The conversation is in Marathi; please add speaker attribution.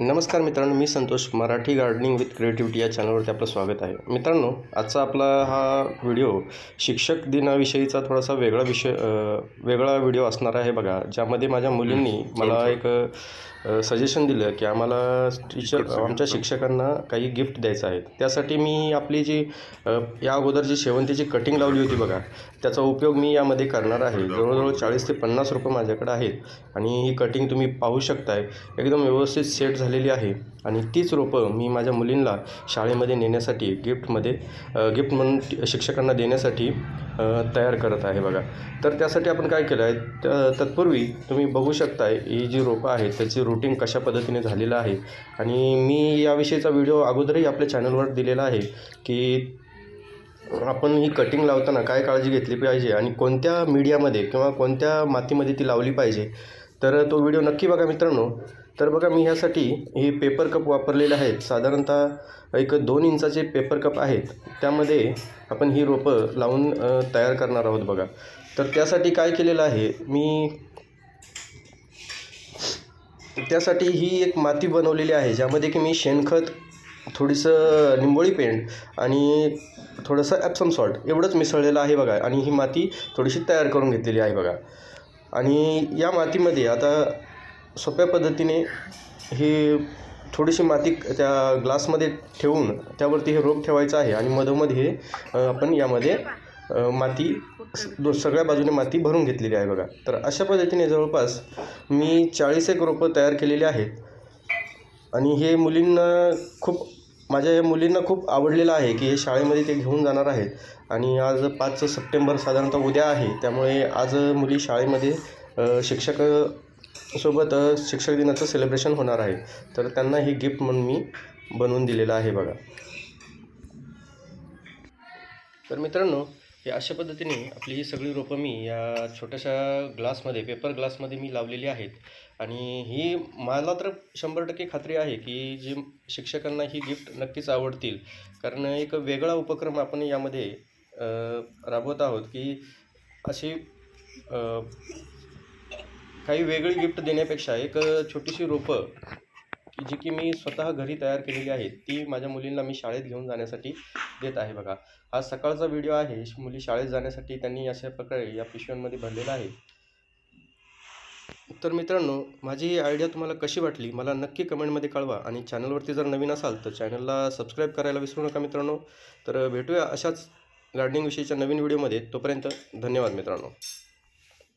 Speaker 1: नमस्कार मित्रांनो मी Santosh Marathi gardening with creativity या चॅनलवरती आपलं स्वागत आहे. मित्रांनो आजचा आपला हा व्हिडिओ शिक्षक दिनाविषयीचा थोडासा वेगळा विषय वेगळा व्हिडिओ असणार आहे बघा ज्यामध्ये माझ्या मुलींनी मला एक सजेशन दिलं की आम्हाला टीचर आमच्या शिक्षकांना काही गिफ्ट द्यायचं आहे. त्यासाठी मी आपली जी या अगोदर जी शेवंतीची कटिंग लावली होती बघा त्याचा उपयोग मी यामध्ये करणार आहे. जवळजवळ चाळीस ते पन्नास रुपये माझ्याकडे आहेत आणि ही कटिंग तुम्ही पाहू शकताय. एकदम व्यवस्थित सेट झालेली आहे. आणि तीच रोपं मी माझ्या मुलींना शाळेमध्ये नेण्यासाठी गिफ्टमध्ये गिफ्ट म्हणून शिक्षकांना देण्यासाठी तयार करत आहे बघा. तर त्यासाठी आपण काय केलं आहे? त- तत्पूर्वी तुम्ही बघू शकताय ही जी रोपं आहेत त्याची रुटीन कशा पद्धतीने झालेलं आहे. आणि मी याविषयीचा व्हिडिओ अगोदरही आपल्या चॅनलवर दिलेला आहे की आपण ही कटिंग लावताना काय काळजी घेतली पाहिजे आणि कोणत्या मीडियामध्ये किंवा कोणत्या मातीमध्ये ती लावली पाहिजे. तर तो व्हिडिओ नक्की बघा मित्रांनो. तर बघा मी ह्यासाठी हे पेपर कप वापरलेले आहेत. साधारणतः एक दोन इंचाचे पेपर कप आहेत. त्यामध्ये आपण ही रोपं लावून तयार करणार आहोत बघा. तर त्यासाठी काय केलेलं आहे मी त्यासाठी ही एक माती बनवलेली आहे ज्यामध्ये की मी शेणखत थोडीसं निंबोळी पेंट आणि थोडंसं ॲप्सम सॉल्ट एवढंच मिसळलेलं आहे बघा. आणि ही माती थोडीशी तयार करून घेतलेली आहे बघा. आणि या मातीमध्ये आता सोप्या पद्धतीने ही थोडीशी माती त्या ग्लासमध्ये ठेवून त्यावरती हे रोप ठेवायचं आहे आणि मधोमध हे आपण यामध्ये माती दो सगळ्या बाजूने माती भरून घेतलेली आहे बघा. तर अशा पद्धतीने जवळपास मी चाळीस एक रोपं तयार केलेली आहेत. आणि हे मुलींना खूप माझ्या या मुलींना खूप आवडलेलं आहे की हे शाळेमध्ये ते घेऊन जाणार आहेत. आणि आज पाच सप्टेंबर साधारणतः उद्या आहे. त्यामुळे आज मुली शाळेमध्ये शिक्षक सोबत शिक्षक दिनाचं सेलिब्रेशन होणार आहे. तर त्यांना ही गिफ्ट म्हणून मी बनवून दिलेलं आहे बघा. तर मित्रांनो हे अशा पद्धतीने आपली ही सगळी रोपं मी या छोट्याशा ग्लासमध्ये पेपर ग्लासमध्ये मी लावलेली आहेत. आणि ही मला तर शंभर टक्के खात्री आहे की जी शिक्षकांना ही गिफ्ट नक्कीच आवडतील. कारण एक वेगळा उपक्रम आपण यामध्ये राबवत आहोत की अशी काही वेगळी गिफ्ट देण्यापेक्षा एक छोटीशी रोपं की जी की मी स्वतः घरी तयार केलेली आहेत ती माझ्या मुलींना मी शाळेत घेऊन जाण्यासाठी देत आहे बघा. हा सकाळचा व्हिडिओ आहे मुली शाळेत जाण्यासाठी त्यांनी अशा प्रकारे या पिशव्यांमध्ये भरलेला आहे. तर मित्रांनो माझी ही आयडिया तुम्हाला कशी वाटली मला नक्की कमेंटमध्ये कळवा. आणि चॅनलवरती जर नवीन असाल तर चॅनलला सबस्क्राईब करायला विसरू नका मित्रांनो. तर भेटूया अशाच गार्डनिंगविषयीच्या नवीन व्हिडिओमध्ये. तोपर्यंत धन्यवाद मित्रांनो.